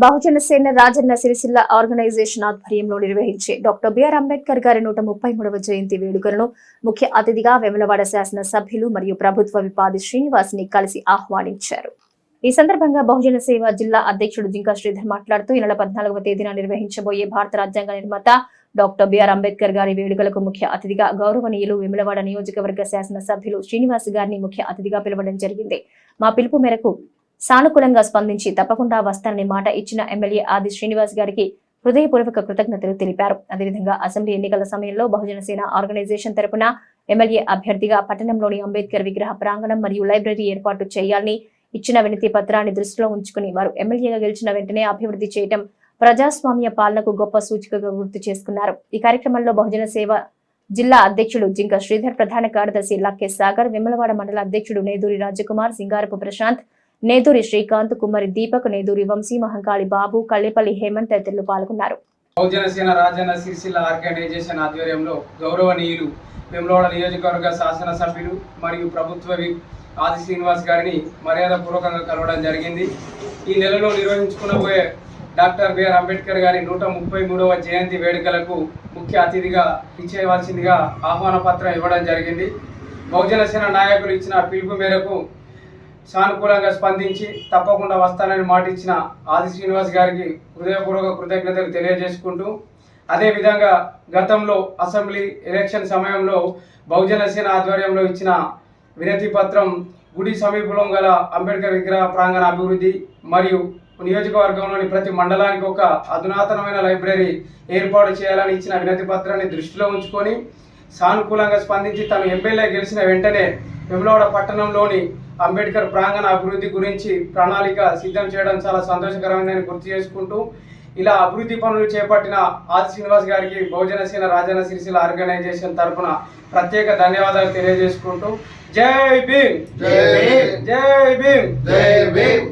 బహుజన Sena Rajanna Sircilla organisation ఆధ్వర్యంలో నిర్వహించే doctor BR Ambedkar గారి నూట ముప్పై మూడవ జయంతి వేడుకలను ముఖ్య అతిథిగా వెములవాడ శాసన సభ్యులు మరియు ప్రభుత్వ విపాది శ్రీనివాస్ని కలిసి ఆహ్వానించారు. ఈ సందర్భంగా బహుజన సేవ జిల్లా అధ్యక్షుడు జింకా శ్రీధర్ మాట్లాడుతూ ఈ నెల పద్నాలుగవ తేదీన నిర్వహించబోయే భారత రాజ్యాంగ నిర్మాత డాక్టర్ బిఆర్ అంబేద్కర్ గారి వేడుకలకు ముఖ్య అతిథిగా గౌరవనీయులు విమలవాడ నియోజకవర్గ శాసన సభ్యులు శ్రీనివాస్ గారిని ముఖ్య అతిథిగా పిలవడం జరిగింది. మా పిలుపు మేరకు సానుకూలంగా స్పందించి తప్పకుండా వస్తానని మాట ఇచ్చిన ఎమ్మెల్యే ఆది శ్రీనివాస్ గారికి హృదయపూర్వక కృతజ్ఞతలు తెలిపారు. అదేవిధంగా అసెంబ్లీ ఎన్నికల సమయంలో బహుజన సేన ఆర్గనైజేషన్ తరపున ఎమ్మెల్యే అభ్యర్థిగా పట్టణంలోని అంబేద్కర్ విగ్రహ ప్రాంగణం మరియు లైబ్రరీ ఏర్పాటు చేయాలని ఇచ్చిన వినతి పత్రాన్ని దృష్టిలో ఉంచుకుని వారు ఎమ్మెల్యేగా గెలిచిన వెంటనే అభివృద్ధి చేయడం ప్రజాస్వామ్య పాలనకు గొప్ప సూచికగా గుర్తు చేసుకున్నారు. ఈ కార్యక్రమంలో బహుజన సేవ జిల్లా అధ్యక్షుడు జింక శ్రీధర్ ప్రధాన కార్యదర్శి లక్కే సాగర్ విమలవాడ మండల అధ్యక్షుడు నేదూరి రాజకుమార్ సింగారపు ప్రశాంత్ నేదూరి శ్రీకాంత్ కుమ్మరి దీపక్ నేదూరి వంశీ మహంకాళి బాబు కళ్ళేపల్లి హేమంత్ తదితరులు పాల్గొన్నారు. బహుజనసేన రాజన్న సిరిసిల్ల ఆర్గనైజేషన్ ఆధ్వర్యంలో గౌరవనీయులు వెమ్లవాడ నియోజకవర్గ శాసనసభ్యులు మరియు ప్రభుత్వ విప్ ఆది శ్రీనివాస్ గారిని మర్యాదపూర్వకంగా కలవడం జరిగింది. ఈ నెలలో నిర్వహించుకునబోయే డాక్టర్ బిఆర్ అంబేద్కర్ గారి నూట ముప్పై మూడవ జయంతి వేడుకలకు ముఖ్య అతిథిగా ఇచ్చేయవలసిందిగా ఆహ్వాన పత్రం ఇవ్వడం జరిగింది. బహుజన సేన నాయకులు ఇచ్చిన పిలుపు మేరకు సానుకూలంగా స్పందించి తప్పకుండా వస్తానని మాట ఇచ్చిన ఆది శ్రీనివాస్ గారికి హృదయపూర్వక కృతజ్ఞతలు తెలియజేసుకుంటూ అదేవిధంగా గతంలో అసెంబ్లీ ఎలక్షన్ సమయంలో బహుజన సేన ఆధ్వర్యంలో ఇచ్చిన వినతి పత్రం గుడి సమీపంలో గల అంబేద్కర్ విగ్రహ ప్రాంగణ అభివృద్ధి మరియు నియోజకవర్గంలోని ప్రతి మండలానికి ఒక అధునాతనమైన లైబ్రరీ ఏర్పాటు చేయాలని ఇచ్చిన వినతి పత్రాన్ని దృష్టిలో ఉంచుకొని సానుకూలంగా స్పందించి తను ఎమ్మెల్యే గెలిచిన వెంటనే వెములవాడ పట్టణంలోని అంబేద్కర్ ప్రాంగణ అభివృద్ధి గురించి ప్రణాళిక సిద్ధం చేయడం చాలా సంతోషకరమైనదని గుర్తు చేసుకుంటూ ఇలా అభివృద్ధి పనులు చేపట్టిన ఆది శ్రీనివాస్ గారికి బహుజన సేన రాజన్న సిరిసిల్ల ఆర్గనైజేషన్ తరపున ప్రత్యేక ధన్యవాదాలు తెలియజేసుకుంటూ జై భీమ్! జై భీమ్. జై భీమ్! జై భీమ్!